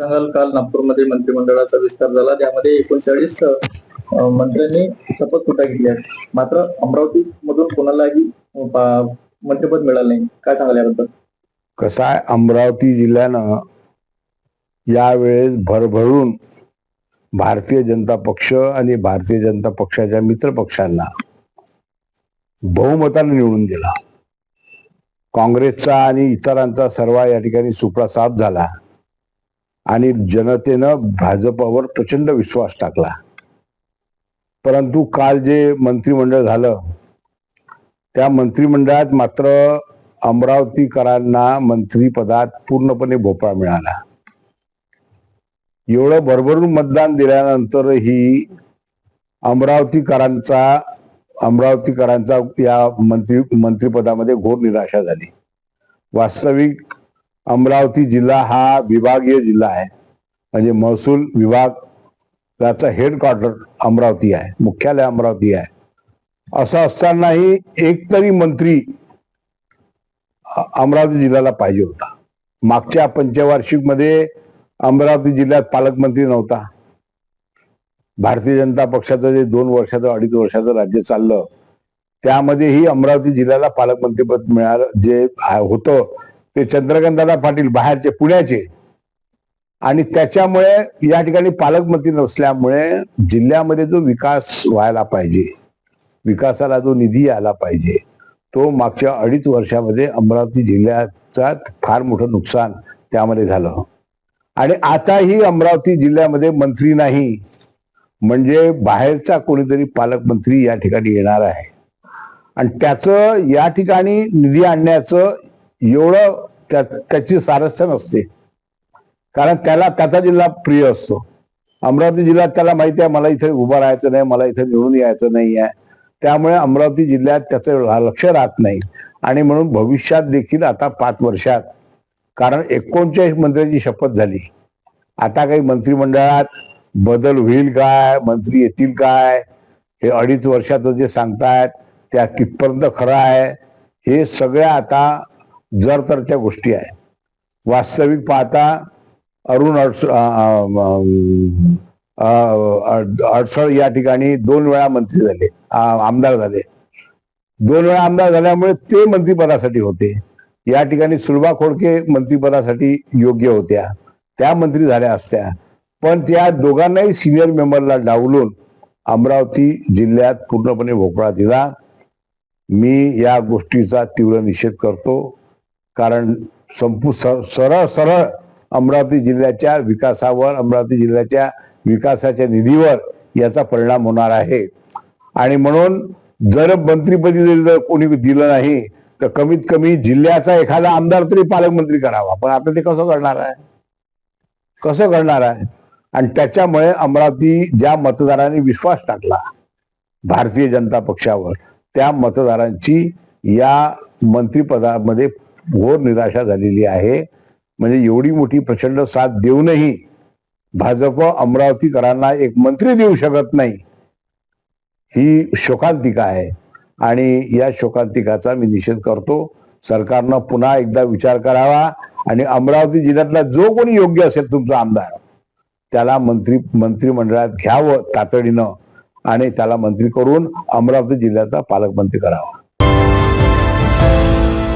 सांगाल काल नागपूरमध्ये मंत्रिमंडळाचा विस्तार झाला त्यामध्ये एकोणचाळीस मंत्र्यांनी शपथविधी घेतली आहे? मात्र अमरावती मधून कोणालाही मंत्रिपद मिळालं नाही. काय सांगाल याबद्दल? कसं आहे अमरावती जिल्ह्यानं यावेळेस भरभरून भारतीय जनता पक्ष आणि भारतीय जनता पक्षाच्या मित्र पक्षांना बहुमताने निवडून दिला. काँग्रेसचा आणि इतरांचा सर्व या ठिकाणी सुपडा साफ झाला. आणि जनतेनं भाजपवर प्रचंड विश्वास टाकला. परंतु काल जे मंत्रिमंडळ झालं त्या मंत्रिमंडळात मात्र अमरावतीकरांना मंत्रीपदात पूर्णपणे भोपळा मिळाला. एवढं भरभरून मतदान दिल्यानंतरही अमरावतीकरांचा अमरावतीकरांचा या मंत्री मंत्रिपदामध्ये घोर निराशा झाली. वास्तविक अमरावती जिल्हा हा विभागीय जिल्हा आहे. म्हणजे महसूल विभागाचा हेडक्वार्टर अमरावती आहे. मुख्यालय अमरावती आहे. असं असतानाही एक तरी मंत्री अमरावती जिल्ह्याला पाहिजे होता. मागच्या पंचवार्षिकमध्ये अमरावती जिल्ह्यात पालकमंत्री नव्हता. भारतीय जनता पक्षाचं जे दोन वर्षाचं अडीच वर्षाचं राज्य चाललं त्यामध्येही अमरावती जिल्ह्याला पालकमंत्रीपद मिळालं जे होतं. ते चंद्रकांतदादा पाटील बाहेरचे पुण्याचे. आणि त्याच्यामुळे या ठिकाणी पालकमंत्री नसल्यामुळे जिल्ह्यामध्ये जो विकास व्हायला पाहिजे विकासाला जो निधी आला पाहिजे तो मागच्या अडीच वर्षामध्ये अमरावती जिल्ह्याचा फार मोठं नुकसान त्यामध्ये झालं. आणि आताही अमरावती जिल्ह्यामध्ये मंत्री नाही म्हणजे बाहेरचा कोणीतरी पालकमंत्री या ठिकाणी येणार आहे. आणि त्याचं या ठिकाणी निधी आणण्याचं एवढं त्या त्याची सारस्य नसते. कारण त्याला त्याचा जिल्हा प्रिय असतो. अमरावती जिल्ह्यात त्याला माहिती आहे मला इथे उभं राहायचं नाही मला इथे निवडून यायचं नाही आहे. त्यामुळे अमरावती जिल्ह्यात त्याचं लक्ष राहत नाही. आणि म्हणून भविष्यात देखील आता पाच वर्षात कारण एकोणचाळीस मंत्र्यांची शपथ झाली. आता काही मंत्रिमंडळात बदल होईल काय मंत्री येतील काय हे अडीच वर्षात जे सांगतायत त्या कितपर्यंत खरं आहे हे सगळ्या आता जर तरच्या गोष्टी आहे वास्तविक पाहता अरुण अडस अडसळ या ठिकाणी दोन वेळा मंत्री झाले. आमदार झाले. दोन वेळा आमदार झाल्यामुळे ते मंत्रिपदासाठी होते. या ठिकाणी सुलभा खोडके मंत्रिपदासाठी योग्य होत्या. त्या मंत्री झाल्या असत्या. पण त्या दोघांनाही सिनियर मेंबरला डावलून अमरावती जिल्ह्यात पूर्णपणे भोपळा दिला. मी या गोष्टीचा तीव्र निषेध करतो. कारण संपू सरळ सरळ अमरावती जिल्ह्याच्या विकासावर अमरावती जिल्ह्याच्या विकासाच्या निधीवर याचा परिणाम होणार आहे. आणि म्हणून जर मंत्रीपदी जरी जर कोणी दिलं नाही तर कमीत कमी जिल्ह्याचा एखादा आमदार तरी पालकमंत्री करावा. पण आता ते कसं करणार आहे? कसं करणार आहे? आणि त्याच्यामुळे अमरावती ज्या मतदारांनी विश्वास टाकला भारतीय जनता पक्षावर त्या मतदारांची या मंत्रिपदामध्ये घोर निराशा झालेली आहे. म्हणजे एवढी मोठी प्रचंड साथ देऊनही भाजप अमरावतीकरांना एक मंत्री देऊ शकत नाही. ही शोकांतिका आहे. आणि या शोकांतिकाचा मी निषेध करतो. सरकारनं पुन्हा एकदा विचार करावा आणि अमरावती जिल्ह्यातला जो कोणी योग्य असेल तुमचा आमदार त्याला मंत्री मंत्रिमंडळात घ्यावं तातडीनं आणि त्याला मंत्री करून अमरावती जिल्ह्याचा पालकमंत्री करावा.